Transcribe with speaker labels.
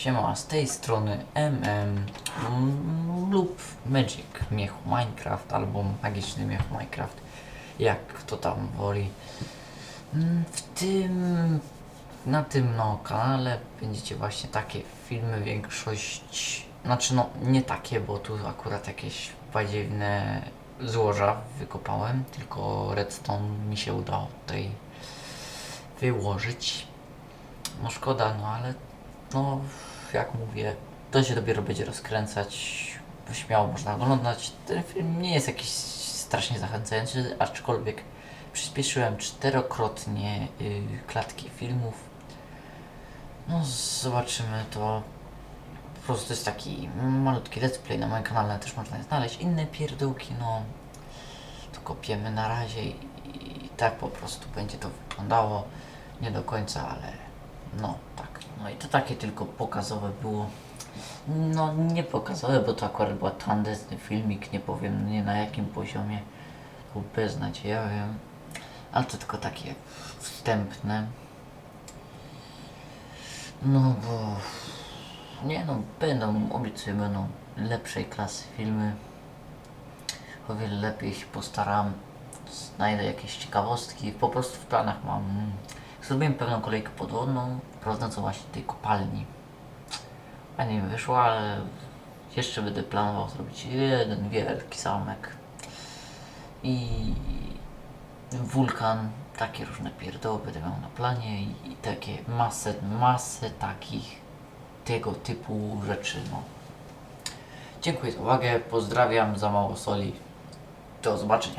Speaker 1: Siema, z tej strony MM lub Magic Miechu Minecraft albo Magiczny Miech Minecraft, jak kto tam woli. Mm, W tym, na tym no kanale będziecie właśnie takie filmy, większość, znaczy no nie takie, bo tu akurat jakieś badziewne złoża wykopałem, tylko redstone mi się udało tutaj wyłożyć. No szkoda, no ale no jak mówię, to się dopiero będzie rozkręcać. Śmiało można oglądać. Ten film nie jest jakiś strasznie zachęcający, aczkolwiek przyspieszyłem czterokrotnie y, klatki filmów. No zobaczymy to. Po prostu jest taki malutki let's play na moim kanale, też można znaleźć inne pierdółki, no. To kopiemy na razie i, i tak po prostu będzie to wyglądało. Nie do końca, ale no tak. No i to takie tylko pokazowe było. No nie pokazowe, bo to akurat była tandetny filmik, nie powiem nie na jakim poziomie. Był beznadziejowy. Ale to tylko takie wstępne. No bo... Nie no, będą, obiecuję, będą lepszej klasy filmy. O wiele lepiej się postaram. Znajdę jakieś ciekawostki. Po prostu w planach mam. Zrobiłem pewną kolejkę podwodną, prowadzącą właśnie do tej kopalni. Fajnie mi wyszło, ale jeszcze będę planował zrobić jeden wielki zamek. I wulkan, takie różne pierdoły będę miał na planie i, i takie masę, masę takich tego typu rzeczy, no. Dziękuję za uwagę, pozdrawiam, za mało soli. Do zobaczenia.